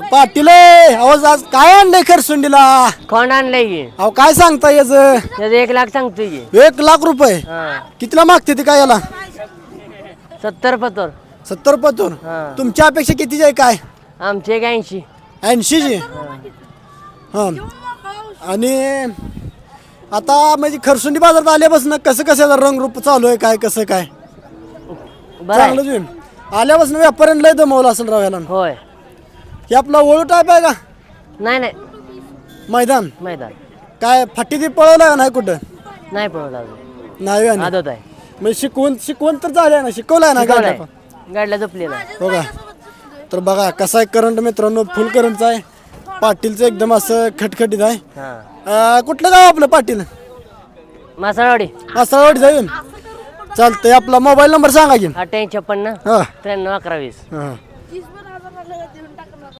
पाटील आवाज आज काय आणलंय खरसुंडीला? कोण आणलंय की? अहो काय सांगता याच? त्याचं एक लाख सांगतोय की. एक लाख रुपये? हा. कितीला मागते ती काय याला? सत्तर पत्तर सत्तर पतूर? हा. तुमच्या अपेक्षा कितीची आहे काय? आमचे एक ऐंशी. ऐंशीची? हा. आणि आता म्हणजे खरसुंडी बाजारात आल्यापासून कसं कसं याचं रंगरूप चालू आहे काय कसं काय? बरं चांगलं आल्यापासून व्यापाऱ्यांना लय दमवलं असेल राव याला. होय. हे आपला ओळू टाईप आहे का? नाही नाही. मैदान? मैदान. काय फाटी ती पळवलं का नाही कुठं? नाही पळवलं अजून. नाही. आदत आहे. म्हणजे शिकवून शिकवून तर झालं ना शिकवलंय ना. गाड्या गाडीला जपलेला हो का तर बघा कसा आहे करंट मित्रांनो? फुल करंटचा आहे. पाटीलचं एकदम असं खटखटीत आहे. हा. अं, कुठलं गाव आपलं पाटील? मासाळवाडी. मासाळवाडी जाईल चालतंय आपला मोबाईल नंबर सांगा की. अठ्ठ्याऐंशी छप्पन्न हा. त्र्याण्णव अकरा वीस. हा.